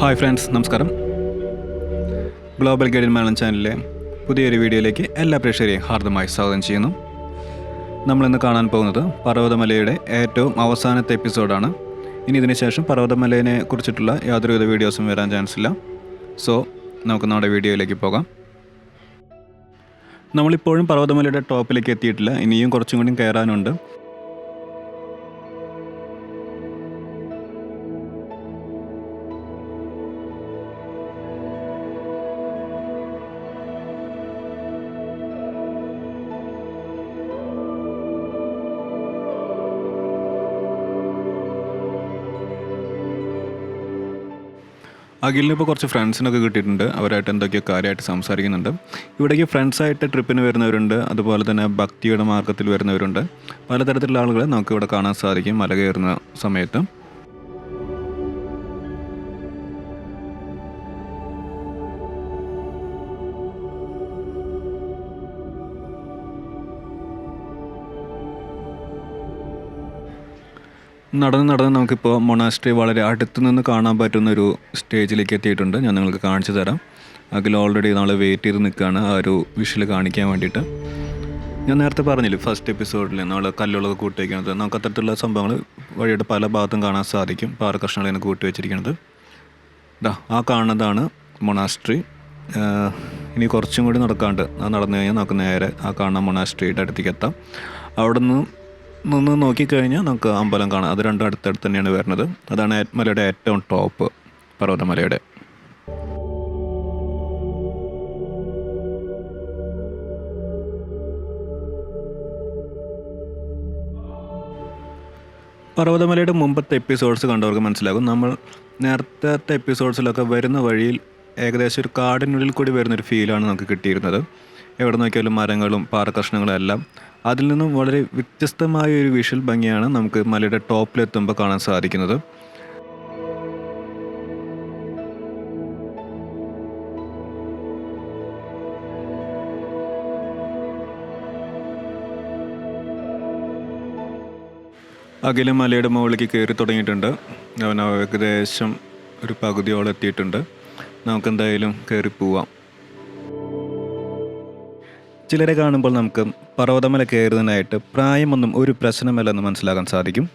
Hi friends നമസ്കാരം. Global ഗൈഡൻ Malayalam ചാനലിലെ പുതിയൊരു വീഡിയോയിലേക്ക് എല്ലാ പ്രേക്ഷകരെയും ഹാർദമായി സ്വാഗതം ചെയ്യുന്നു. നമ്മളിന്ന് കാണാൻ പോകുന്നത് പർവതമലയുടെ ഏറ്റവും അവസാനത്തെ എപ്പിസോഡാണ്. ഇനി ഇതിന് ശേഷം പർവതമലയെ കുറിച്ചിട്ടുള്ള യാതൊരുവിധ വീഡിയോസും വരാൻ ചാൻസ് ഇല്ല സോ നമുക്ക് നമ്മുടെ വീഡിയോയിലേക്ക് പോകാം. നമ്മളിപ്പോഴും പർവതമലയുടെ ടോപ്പിലേക്ക് എത്തിയിട്ടില്ല. ഇനിയും കുറച്ചും കൂടി കയറാനുണ്ട്. അഖിലിന് ഇപ്പോൾ കുറച്ച് ഫ്രണ്ട്സിനൊക്കെ കിട്ടിയിട്ടുണ്ട്. അവരായിട്ട് എന്തൊക്കെയോ കാര്യമായിട്ട് സംസാരിക്കുന്നുണ്ട്. ഇവിടേക്ക് ഫ്രണ്ട്സായിട്ട് ട്രിപ്പിന് വരുന്നവരുണ്ട്. അതുപോലെ തന്നെ ഭക്തിയുടെ മാർഗത്തിൽ വരുന്നവരുണ്ട്. പലതരത്തിലുള്ള ആളുകളെ നമുക്ക് ഇവിടെ കാണാൻ സാധിക്കും മല കയറുന്ന സമയത്ത്. നടന്ന് നടന്ന് നമുക്കിപ്പോൾ മൊണാസ്ട്രി വളരെ അടുത്തു നിന്ന് കാണാൻ പറ്റുന്ന ഒരു സ്റ്റേജിലേക്ക് എത്തിയിട്ടുണ്ട്. ഞാൻ നിങ്ങൾക്ക് കാണിച്ചു തരാം. അഖിൽ ഓൾറെഡി നാളെ വെയിറ്റ് ചെയ്ത് നിൽക്കുകയാണ് ആ ഒരു വിഷ്വൽ കാണിക്കാൻ വേണ്ടിയിട്ട്. ഞാൻ നേരത്തെ പറഞ്ഞില്ലേ ഫസ്റ്റ് എപ്പിസോഡിൽ നമ്മൾ കല്ലുകളൊക്കെ കൂട്ടി വയ്ക്കുന്നത് നമുക്ക് അത്തരത്തിലുള്ള സംഭവങ്ങൾ വഴിയുടെ പല ഭാഗത്തും കാണാൻ സാധിക്കും. പാറക്കഷ്ണങ്ങൾ എന്നെ കൂട്ടി വെച്ചിരിക്കുന്നത് ഇതാ ആ കാണുന്നതാണ് മൊണാസ്ട്രി ഇനി കുറച്ചും കൂടി നടക്കാണ്ട്. ആ നടന്നു കഴിഞ്ഞാൽ നമുക്ക് നേരെ ആ കാണുന്ന മൊണാസ്ട്രിയുടെ അടുത്തേക്ക് എത്താം. അവിടെ നിന്ന് നിന്ന് നോക്കിക്കഴിഞ്ഞാൽ നമുക്ക് അമ്പലം കാണാം. അത് രണ്ടും അടുത്തടുത്ത് തന്നെയാണ് വരുന്നത്. അതാണ് മലയുടെ ഏറ്റവും ടോപ്പ് പർവതമലയുടെ. പർവതമലയുടെ മുമ്പത്തെ എപ്പിസോഡ്സ് കണ്ടവർക്ക് മനസ്സിലാകും. നമ്മൾ നേരത്തെ എപ്പിസോഡ്സിലൊക്കെ വരുന്ന വഴിയിൽ ഏകദേശം ഒരു കാടിനുള്ളിൽ കൂടി വരുന്നൊരു ഫീലാണ് നമുക്ക് കിട്ടിയിരുന്നത്. എവിടെ നോക്കിയാലും മരങ്ങളും പാറക്കഷ്ണങ്ങളും എല്ലാം അതിൽ നിന്നും വളരെ വ്യത്യസ്തമായ ഒരു വിഷ്വൽ ഭംഗിയാണ് നമുക്ക് മലയുടെ ടോപ്പിലെത്തുമ്പോൾ കാണാൻ സാധിക്കുന്നത്. അഖില മലയുടെ മുകളിലേക്ക് കയറി തുടങ്ങിയിട്ടുണ്ട്. അവൻ ഏകദേശം ഒരു പകുതിയോളം എത്തിയിട്ടുണ്ട്. നമുക്കെന്തായാലും കയറി പോവാം. ചിലരെ കാണുമ്പോൾ നമുക്ക് പർവതമല കയറുന്നതിനായിട്ട് പ്രായമൊന്നും ഒരു പ്രശ്നമല്ലെന്ന് മനസ്സിലാക്കാൻ സാധിക്കും.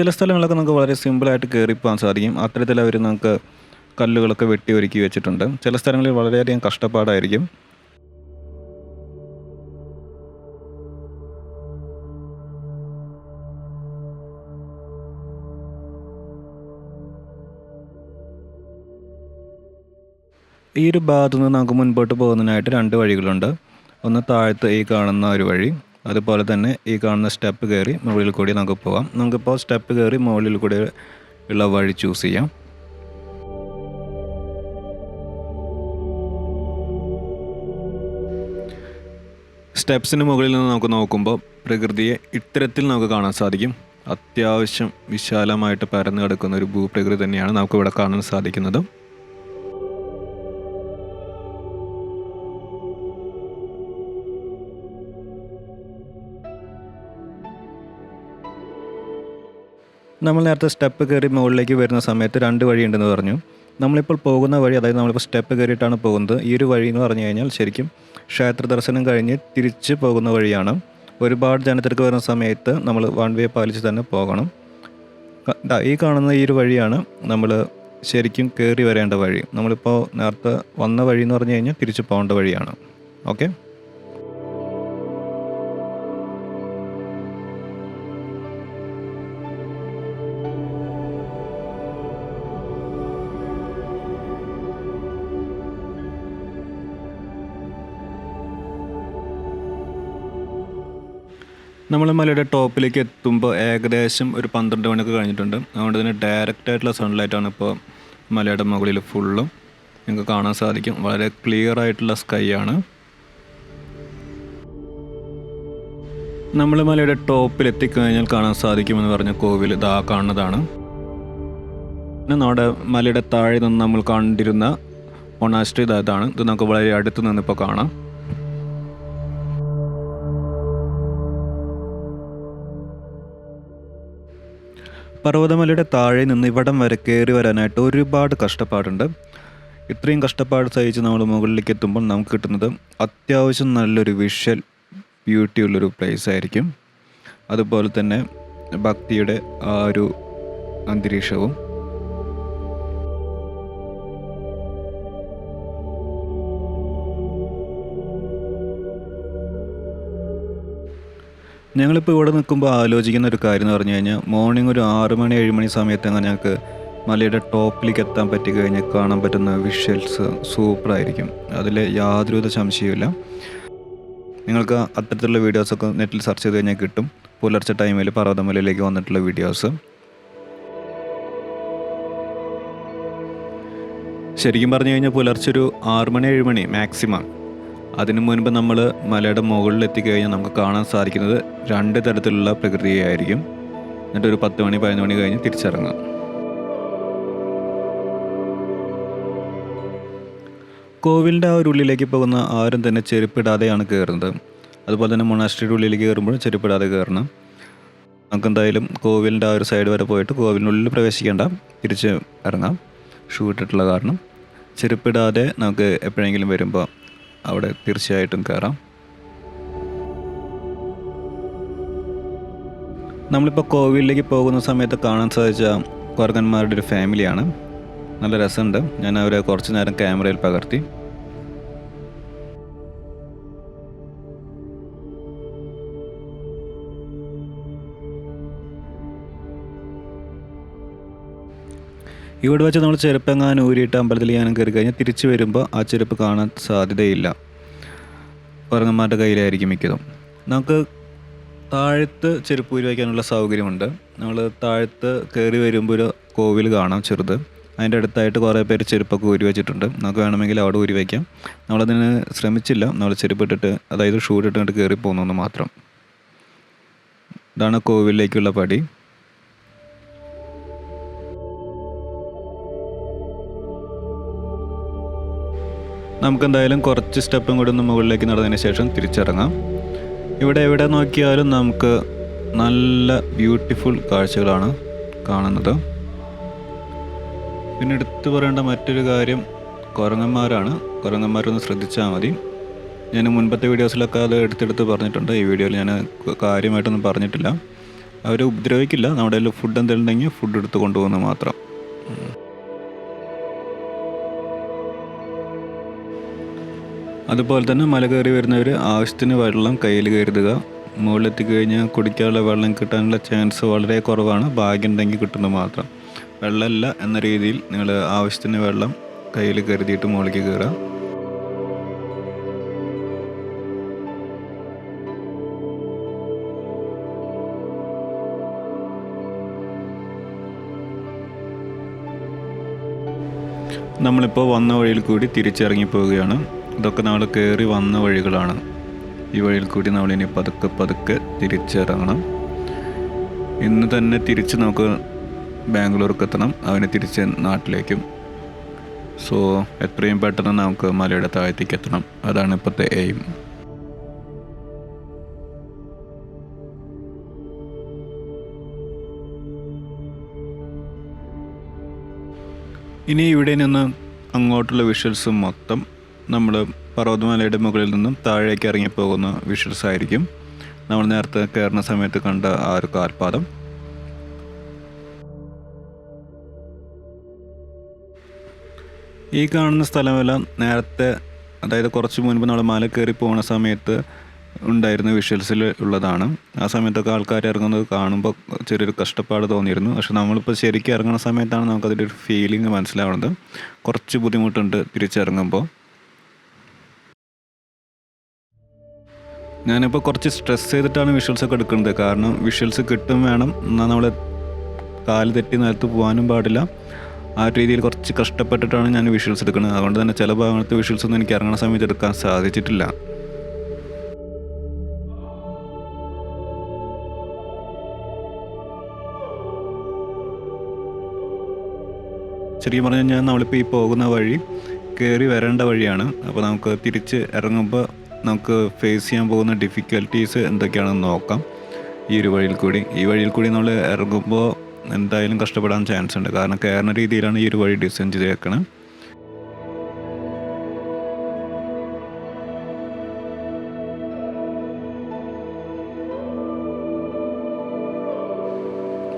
ചില സ്ഥലങ്ങളൊക്കെ നമുക്ക് വളരെ സിമ്പിളായിട്ട് കയറി പോകാൻ സാധിക്കും. അത്തരത്തിൽ അവർ നമുക്ക് കല്ലുകളൊക്കെ വെട്ടി ഒരുക്കി വെച്ചിട്ടുണ്ട്. ചില സ്ഥലങ്ങളിൽ വളരെയധികം കഷ്ടപ്പാടായിരിക്കും. ഈ ഒരു ഭാഗത്തു നിന്ന് നമുക്ക് മുൻപോട്ട് പോകുന്നതിനായിട്ട് രണ്ട് വഴികളുണ്ട്. ഒന്ന് താഴത്ത് ഈ കാണുന്ന ഒരു വഴി. അതുപോലെ തന്നെ ഈ കാണുന്ന സ്റ്റെപ്പ് കയറി മുകളിൽ കൂടി നമുക്ക് പോകാം. നമുക്കിപ്പോൾ സ്റ്റെപ്പ് കയറി മുകളിൽ കൂടി ഉള്ള വഴി ചൂസ് ചെയ്യാം. സ്റ്റെപ്സിന് മുകളിൽ നിന്ന് നമുക്ക് നോക്കുമ്പോൾ പ്രകൃതിയെ ഇത്തരത്തിൽ നമുക്ക് കാണാൻ സാധിക്കും. അത്യാവശ്യം വിശാലമായിട്ട് പരന്നു കിടക്കുന്ന ഒരു ഭൂപ്രകൃതി തന്നെയാണ് നമുക്ക് ഇവിടെ കാണാൻ സാധിക്കുന്നത്. നമ്മൾ നേരത്തെ സ്റ്റെപ്പ് കയറി മുകളിലേക്ക് വരുന്ന സമയത്ത് രണ്ട് വഴിയുണ്ടെന്ന് പറഞ്ഞു. നമ്മളിപ്പോൾ പോകുന്ന വഴി അതായത് നമ്മളിപ്പോൾ സ്റ്റെപ്പ് കയറിയിട്ടാണ് പോകുന്നത്. ഈ ഒരു വഴി എന്ന് പറഞ്ഞു കഴിഞ്ഞാൽ ശരിക്കും ക്ഷേത്ര ദർശനം കഴിഞ്ഞ് തിരിച്ച് പോകുന്ന വഴിയാണ്. ഒരുപാട് ജനത്തിരക്ക് വരുന്ന സമയത്ത് നമ്മൾ വൺ വേ പാലിച്ച് തന്നെ പോകണം. ഈ കാണുന്ന ഈ ഒരു വഴിയാണ് നമ്മൾ ശരിക്കും കയറി വരേണ്ട വഴി. നമ്മളിപ്പോൾ നേരത്തെ വന്ന വഴി എന്ന് പറഞ്ഞു കഴിഞ്ഞാൽ തിരിച്ച് പോകേണ്ട വഴിയാണ്. ഓക്കെ നമ്മൾ മലയുടെ ടോപ്പിലേക്ക് എത്തുമ്പോൾ ഏകദേശം ഒരു പന്ത്രണ്ട് മണിയൊക്കെ കഴിഞ്ഞിട്ടുണ്ട്. അതുകൊണ്ട് തന്നെ ഡയറക്റ്റ് ആയിട്ടുള്ള സൺലൈറ്റാണ് ഇപ്പോൾ മലയുടെ മുകളിൽ ഫുള്ളും നിങ്ങൾക്ക് കാണാൻ സാധിക്കും. വളരെ ക്ലിയർ ആയിട്ടുള്ള സ്കൈ ആണ്. നമ്മൾ മലയുടെ ടോപ്പിൽ എത്തിക്കഴിഞ്ഞാൽ കാണാൻ സാധിക്കുമെന്ന് പറഞ്ഞ കോവിൽ ഇതാ കാണുന്നതാണ്. പിന്നെ നമ്മുടെ മലയുടെ താഴെ നിന്ന് നമ്മൾ കണ്ടിരുന്ന ഒണാശ്രീ ഇതാണ്. ഇത് നമുക്ക് വളരെ അടുത്ത് നിന്നിപ്പോൾ കാണാം. പർവതമലയുടെ താഴെ നിന്ന് ഇവിടം വരെ കയറി വരാനായിട്ട് ഒരുപാട് കഷ്ടപ്പാടുണ്ട്. ഇത്രയും കഷ്ടപ്പാട് സഹിച്ച് നമ്മൾ മുകളിലേക്ക് എത്തുമ്പോൾ നമുക്ക് കിട്ടുന്നത് അത്യാവശ്യം നല്ലൊരു വിഷ്വൽ ബ്യൂട്ടി ഉള്ളൊരു പ്ലേസ് ആയിരിക്കും. അതുപോലെ തന്നെ ഭക്തിയുടെ ആ ഒരു അന്തരീക്ഷവും ഞങ്ങളിപ്പോൾ ഇവിടെ നിൽക്കുമ്പോൾ ആലോചിക്കുന്ന ഒരു കാര്യം എന്ന് പറഞ്ഞു കഴിഞ്ഞാൽ മോർണിംഗ് ഒരു ആറ് മണി ഏഴ് മണി സമയത്ത് അങ്ങനെ ഞങ്ങൾക്ക് മലയുടെ ടോപ്പിലേക്ക് എത്താൻ പറ്റി കഴിഞ്ഞാൽ കാണാൻ പറ്റുന്ന വിഷ്വൽസ് സൂപ്പറായിരിക്കും. അതിൽ യാതൊരുവിധ സംശയവുമില്ല. നിങ്ങൾക്ക് അത്തരത്തിലുള്ള വീഡിയോസൊക്കെ നെറ്റിൽ സെർച്ച് ചെയ്ത് കഴിഞ്ഞാൽ കിട്ടും. പുലർച്ചെ ടൈമിൽ പർവതമലയിലേക്ക് വന്നിട്ടുള്ള വീഡിയോസ് ശരിക്കും പറഞ്ഞു കഴിഞ്ഞാൽ പുലർച്ചെ ഒരു ആറ് മണി ഏഴ് മണി മാക്സിമം അതിനു മുൻപ് നമ്മൾ മലയുടെ മുകളിൽ എത്തിക്കഴിഞ്ഞാൽ നമുക്ക് കാണാൻ സാധിക്കുന്നത് രണ്ട് തരത്തിലുള്ള പ്രകൃതിയായിരിക്കും. എന്നിട്ട് ഒരു പത്ത് മണി പതിനൊന്ന് മണി കഴിഞ്ഞ് തിരിച്ചിറങ്ങുക. കോവിലിന്റെ ആ ഒരു ഉള്ളിലേക്ക് പോകുന്ന ആരും തന്നെ ചെരുപ്പിടാതെയാണ് കയറുന്നത്. അതുപോലെ തന്നെ മൊണാസ്ട്രിയുടെ ഉള്ളിലേക്ക് കയറുമ്പോൾ ചെരുപ്പിടാതെ കയറണം. നമുക്ക് എന്തായാലും കോവിലിന്റെ ആ ഒരു സൈഡ് വരെ പോയിട്ട് കോവിലിനുള്ളിൽ പ്രവേശിക്കേണ്ട തിരിച്ച് ഇറങ്ങാം. ഷൂ ഇട്ടിട്ടുള്ള കാരണം. ചെരുപ്പിടാതെ നമുക്ക് എപ്പോഴെങ്കിലും വരുമ്പോൾ അവിടെ തീർച്ചയായിട്ടും കയറാം. നമ്മളിപ്പോൾ കോവിലിലേക്ക് പോകുന്ന സമയത്ത് കാണാൻ സാധിച്ച കുരങ്ങന്മാരുടെ ഒരു ഫാമിലിയാണ്. നല്ല രസമുണ്ട്. ഞാൻ അവരെ കുറച്ച് നേരം ക്യാമറയിൽ പകർത്തി. ഇവിടെ വെച്ച് നമ്മൾ ചെരുപ്പെങ്ങാനും ഊരിയിട്ട് അമ്പലത്തിൽ ഞാനും കയറി കഴിഞ്ഞാൽ തിരിച്ചു വരുമ്പോൾ ആ ചെരുപ്പ് കാണാൻ സാധ്യതയില്ല. ഉറങ്ങന്മാരുടെ കയ്യിലായിരിക്കും മിക്കതും. നമുക്ക് താഴത്ത് ചെരുപ്പ് ഊരി വയ്ക്കാനുള്ള സൗകര്യമുണ്ട്. നമ്മൾ താഴത്ത് കയറി വരുമ്പോൾ ഒരു കോവിൽ കാണാം ചെറുത്. അതിന്റെ അടുത്തായിട്ട് കുറേ പേര് ചെരുപ്പൊക്കെ ഊരി വെച്ചിട്ടുണ്ട്. നമുക്ക് വേണമെങ്കിൽ അവിടെ ഊരി വയ്ക്കാം. നമ്മളതിന് ശ്രമിച്ചില്ല. നമ്മൾ ചെരുപ്പ് ഇട്ടിട്ട് അതായത് ഷൂ ഇട്ടിട്ട് കയറി പോകുന്നു മാത്രം. ഇതാണ് കോവിലിലേക്കുള്ള പടി. നമുക്കെന്തായാലും കുറച്ച് സ്റ്റെപ്പും കൂടി ഒന്ന് മുകളിലേക്ക് നടന്നതിന് ശേഷം തിരിച്ചിറങ്ങാം. ഇവിടെ എവിടെ നോക്കിയാലും നമുക്ക് നല്ല ബ്യൂട്ടിഫുൾ കാഴ്ചകളാണ് കാണുന്നത്. പിന്നെ എടുത്തു പറയേണ്ട മറ്റൊരു കാര്യം കുരങ്ങന്മാരാണ്. കുരങ്ങന്മാരൊന്ന് ശ്രദ്ധിച്ചാൽ മതി. ഞാൻ മുൻപത്തെ വീഡിയോസിലൊക്കെ അത് എടുത്തെടുത്ത് പറഞ്ഞിട്ടുണ്ട്. ഈ വീഡിയോയിൽ ഞാൻ കാര്യമായിട്ടൊന്നും പറഞ്ഞിട്ടില്ല. അവർ ഉപദ്രവിക്കില്ല. നമ്മുടെ കയ്യിൽ ഫുഡ് എന്തെങ്കിലും ഉണ്ടെങ്കിൽ ഫുഡ് എടുത്ത് കൊണ്ടുപോകുന്നത് മാത്രം. അതുപോലെ തന്നെ മല കയറി വരുന്നവർ ആവശ്യത്തിന് വെള്ളം കയ്യിൽ കരുതുക. മുകളിലെത്തി കഴിഞ്ഞാൽ കുടിക്കാനുള്ള വെള്ളം കിട്ടാനുള്ള ചാൻസ് വളരെ കുറവാണ്. ഭാഗ്യം ഉണ്ടെങ്കിൽ കിട്ടുന്നത് മാത്രം. വെള്ളമല്ല എന്ന രീതിയിൽ നിങ്ങൾ ആവശ്യത്തിന് വെള്ളം കയ്യിൽ കരുതിയിട്ട് മുകളിലേക്ക് കയറുക. നമ്മളിപ്പോൾ വന്ന വഴിയിൽ കൂടി തിരിച്ചിറങ്ങി പോവുകയാണ്. ഇതൊക്കെ നമ്മൾ കയറി വന്ന വഴികളാണ്. ഈ വഴിയിൽ കൂടി നമ്മളിനി പതുക്കെ പതുക്കെ തിരിച്ചിറങ്ങണം. ഇന്ന് തന്നെ തിരിച്ച് നമുക്ക് ബാംഗ്ലൂർക്ക് എത്തണം. അവനെ തിരിച്ച് നാട്ടിലേക്കും. സോ എത്രയും പെട്ടെന്ന് നമുക്ക് മലയുടെ താഴത്തേക്ക് എത്തണം. അതാണ് ഇപ്പോഴത്തെ എയിം ഇനി ഇവിടെ നിന്ന് അങ്ങോട്ടുള്ള വിഷ്വൽസ് മൊത്തം നമ്മൾ പർവതമലയുടെ മുകളിൽ നിന്നും താഴേക്ക് ഇറങ്ങിപ്പോകുന്ന വിഷ്വൽസ് ആയിരിക്കും. നമ്മൾ നേരത്തെ കയറുന്ന സമയത്ത് കണ്ട ആ ഒരു കാൽപാദം. ഈ കാണുന്ന സ്ഥലമെല്ലാം നേരത്തെ അതായത് കുറച്ച് മുൻപ് നമ്മൾ മല കയറി പോകുന്ന സമയത്ത് ഉണ്ടായിരുന്ന വിഷ്വൽസിൽ ഉള്ളതാണ്. ആ സമയത്തൊക്കെ ആൾക്കാർ ഇറങ്ങുന്നത് കാണുമ്പോൾ ചെറിയൊരു കഷ്ടപ്പാട് തോന്നിയിരുന്നു. പക്ഷെ നമ്മളിപ്പോൾ ശരിക്കും ഇറങ്ങുന്ന സമയത്താണ് നമുക്കതിന്റെ ഒരു ഫീലിംഗ് മനസ്സിലാവുന്നത്. കുറച്ച് ബുദ്ധിമുട്ടുണ്ട് തിരിച്ചിറങ്ങുമ്പോൾ ഞാനിപ്പോൾ കുറച്ച് സ്ട്രെസ് ചെയ്തിട്ടാണ് വിഷ്വൽസ് ഒക്കെ എടുക്കുന്നത്. കാരണം വിഷ്വൽസ് കിട്ടും വേണം. എന്നാൽ നമ്മൾ കാൽ തെറ്റി നിലത്ത് പോകാനും പാടില്ല. ആ രീതിയിൽ കുറച്ച് കഷ്ടപ്പെട്ടിട്ടാണ് ഞാൻ വിഷ്വൽസ് എടുക്കുന്നത്. അതുകൊണ്ട് തന്നെ ചില ഭാഗത്ത് വിഷ്വൽസ് ഒന്നും എനിക്ക് ഇറങ്ങുന്ന സമയത്ത് എടുക്കാൻ സാധിച്ചിട്ടില്ല. ശരിക്കും പറഞ്ഞു കഴിഞ്ഞാൽ നമ്മളിപ്പോൾ ഈ പോകുന്ന വഴി കയറി വരേണ്ട വഴിയാണ്. അപ്പോൾ നമുക്ക് തിരിച്ച് ഇറങ്ങുമ്പോൾ നമുക്ക് ഫേസ് ചെയ്യാൻ പോകുന്ന ഡിഫിക്കൽട്ടീസ് എന്തൊക്കെയാണെന്ന് നോക്കാം. ഈ ഒരു വഴിയിൽ കൂടി. ഈ വഴിയിൽ കൂടി നമ്മൾ ഇറങ്ങുമ്പോൾ എന്തായാലും കഷ്ടപ്പെടാൻ ചാൻസ് ഉണ്ട്. കാരണം കയറുന്ന രീതിയിലാണ് ഈ ഒരു വഴി ഡിസൈൻ ചെയ്തേക്കണത്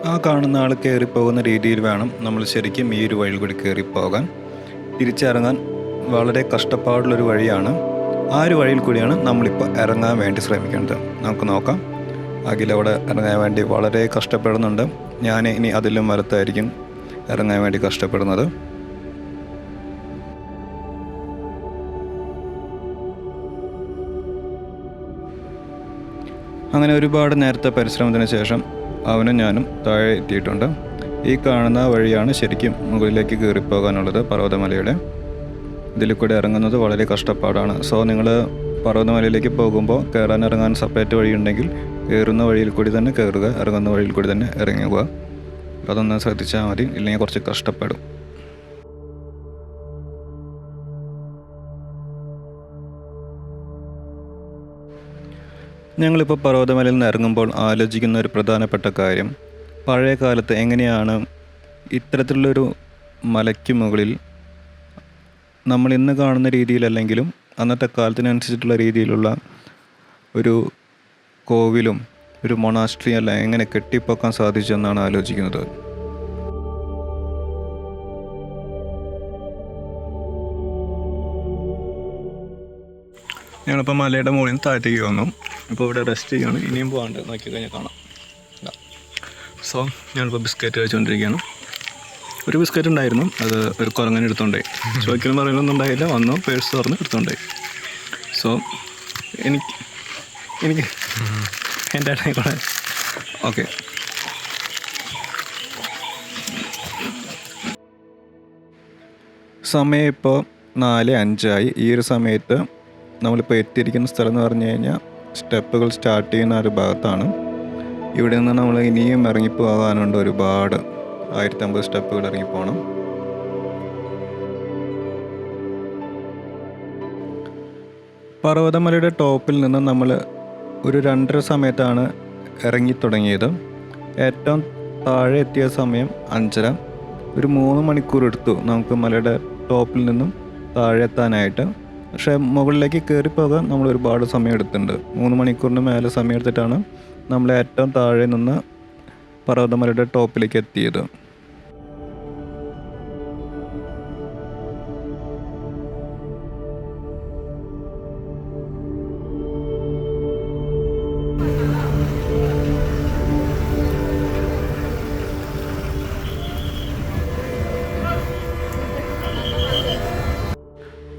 ആ കാണുന്ന ആൾ കയറിപ്പോകുന്ന രീതിയിൽ വേണം നമ്മൾ ശരിക്കും ഈ ഒരു വഴി കൂടി കയറിപ്പോകാൻ. തിരിച്ചിറങ്ങാൻ വളരെ കഷ്ടപ്പാടുള്ളൊരു വഴിയാണ്. ആ ഒരു വഴിയിൽ കൂടിയാണ് നമ്മളിപ്പോൾ ഇറങ്ങാൻ വേണ്ടി ശ്രമിക്കേണ്ടത് നമുക്ക് നോക്കാം. അഖിൽ അവിടെ ഇറങ്ങാൻ വേണ്ടി വളരെ കഷ്ടപ്പെടുന്നുണ്ട്. ഞാൻ ഇനി അതിലും വലത്തായിരിക്കും ഇറങ്ങാൻ വേണ്ടി കഷ്ടപ്പെടുന്നത്. അങ്ങനെ ഒരുപാട് നേരത്തെ പരിശ്രമത്തിന് ശേഷം അവനും ഞാനും താഴെ എത്തിയിട്ടുണ്ട്. ഈ കാണുന്ന വഴിയാണ് ശരിക്കും മുകളിലേക്ക് കയറിപ്പോകാനുള്ളത് പർവതമലയുടെ. ഇതിൽ കൂടെ ഇറങ്ങുന്നത് വളരെ കഷ്ടപ്പാടാണ്. സോ നിങ്ങൾ പർവതമലയിലേക്ക് പോകുമ്പോൾ കയറാൻ ഇറങ്ങാൻ സെപ്പറേറ്റ് വഴിയുണ്ടെങ്കിൽ കയറുന്ന വഴിയിൽ കൂടി തന്നെ കയറുക ഇറങ്ങുന്ന വഴിയിൽ കൂടി തന്നെ ഇറങ്ങുക. അതൊന്ന് ശ്രദ്ധിച്ചാൽ മതി ഇല്ലെങ്കിൽ കുറച്ച് കഷ്ടപ്പെടും. ഞങ്ങളിപ്പോൾ പർവതമലയിൽ നിന്ന് ഇറങ്ങുമ്പോൾ ആലോചിക്കുന്ന ഒരു പ്രധാനപ്പെട്ട കാര്യം പഴയ കാലത്ത് എങ്ങനെയാണ് ഇത്തരത്തിലുള്ളൊരു മലയ്ക്ക് മുകളിൽ നമ്മൾ ഇന്ന് കാണുന്ന രീതിയിലല്ലെങ്കിലും അന്നത്തെ കാലത്തിനനുസരിച്ചിട്ടുള്ള രീതിയിലുള്ള ഒരു കോവിലും ഒരു മൊണാസ്ട്രി അല്ല എങ്ങനെ കെട്ടിപ്പൊക്കാൻ സാധിച്ചെന്നാണ് ആലോചിക്കുന്നത്. ഞങ്ങളിപ്പോൾ മലയുടെ മുകളിൽ നിന്ന് താഴത്തേക്ക് വന്നു. ഇപ്പോൾ ഇവിടെ റെസ്റ്റ് ചെയ്യുകയാണ്. ഇനിയും പോകാണ്ട് നോക്കി കഴിഞ്ഞാൽ കാണാം സോ ഞാനിപ്പോൾ ബിസ്ക്കറ്റ് കഴിച്ചുകൊണ്ടിരിക്കുകയാണ്. ഒരു ബിസ്ക്കറ്റ് ഉണ്ടായിരുന്നു. അത് ഒരു കുറങ്ങനെ എടുത്തോണ്ടേ ചോദിക്കലും പറയലൊന്നും ഉണ്ടായില്ല. വന്നു പേഴ്സ് തുറന്ന് എടുത്തോണ്ടേ സോ എനിക്ക് എനിക്ക് എന്റെ ആയിക്കോട്ടെ. ഓക്കെ സമയം ഇപ്പോൾ നാല് അഞ്ചായി. ഈ ഒരു സമയത്ത് നമ്മളിപ്പോൾ എത്തിയിരിക്കുന്ന സ്ഥലം എന്ന് പറഞ്ഞു കഴിഞ്ഞാൽ സ്റ്റെപ്പുകൾ സ്റ്റാർട്ട് ചെയ്യുന്ന ഒരു ഭാഗത്താണ്. ഇവിടെ നിന്ന് നമ്മൾ ഇനിയും ഇറങ്ങിപ്പോകാനുണ്ട് ഒരുപാട്. ആയിരത്തമ്പത് സ്റ്റെപ്പുകൾ ഇറങ്ങി പോകണം പർവതമലയുടെ ടോപ്പിൽ നിന്ന് നമ്മൾ ഒരു രണ്ടര സമയത്താണ് ഇറങ്ങി തുടങ്ങിയത്. ഏറ്റവും താഴെ എത്തിയ സമയം അഞ്ചര. ഒരു മൂന്ന് മണിക്കൂർ എടുത്തു നമുക്ക് മലയുടെ ടോപ്പിൽ നിന്നും താഴെ എത്താനായിട്ട്. പക്ഷേ മുകളിലേക്ക് കയറിപ്പോകാൻ നമ്മൾ ഒരുപാട് സമയം എടുത്തിട്ടുണ്ട്. മൂന്ന് മണിക്കൂറിന് മേലെ സമയം എടുത്തിട്ടാണ് നമ്മൾ ഏറ്റവും താഴെ നിന്ന് പർവതമലയുടെ ടോപ്പിലേക്ക് എത്തിയത്.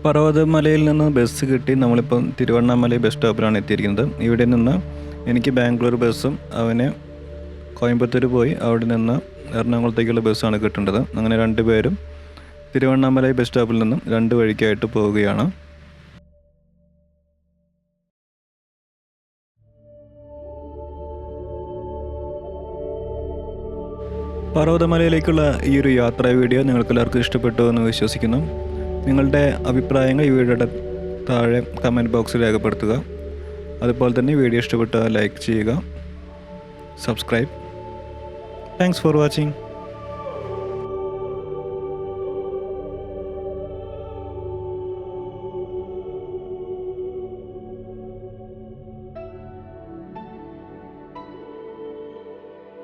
പർവതമലയിൽ നിന്ന് ബസ് കിട്ടി. നമ്മളിപ്പം തിരുവണ്ണാമലൈ ബസ് സ്റ്റോപ്പിലാണ് എത്തിയിരിക്കുന്നത്. ഇവിടെ നിന്ന് എനിക്ക് ബാംഗ്ലൂർ ബസ്സും അവന് കോയമ്പത്തൂർ പോയി. അവിടെ നിന്ന് എറണാകുളത്തേക്കുള്ള ബസ്സാണ് കിട്ടേണ്ടത്. അങ്ങനെ രണ്ടുപേരും തിരുവണ്ണാമലൈ ബസ് സ്റ്റോപ്പിൽ നിന്നും രണ്ട് വഴിക്കായിട്ട് പോവുകയാണ്. പർവതമലയിലേക്കുള്ള ഈ ഒരു യാത്രാ വീഡിയോ നിങ്ങൾക്കെല്ലാവർക്കും ഇഷ്ടപ്പെട്ടു എന്ന് വിശ്വസിക്കുന്നു. നിങ്ങളുടെ അഭിപ്രായങ്ങൾ ഈ വീഡിയോയുടെ താഴെ കമന്റ് ബോക്സിൽ രേഖപ്പെടുത്തുക. അതുപോലെ തന്നെ വീഡിയോ ഇഷ്ടപ്പെട്ടാൽ ലൈക്ക് ചെയ്യുക. Subscribe thanks for watching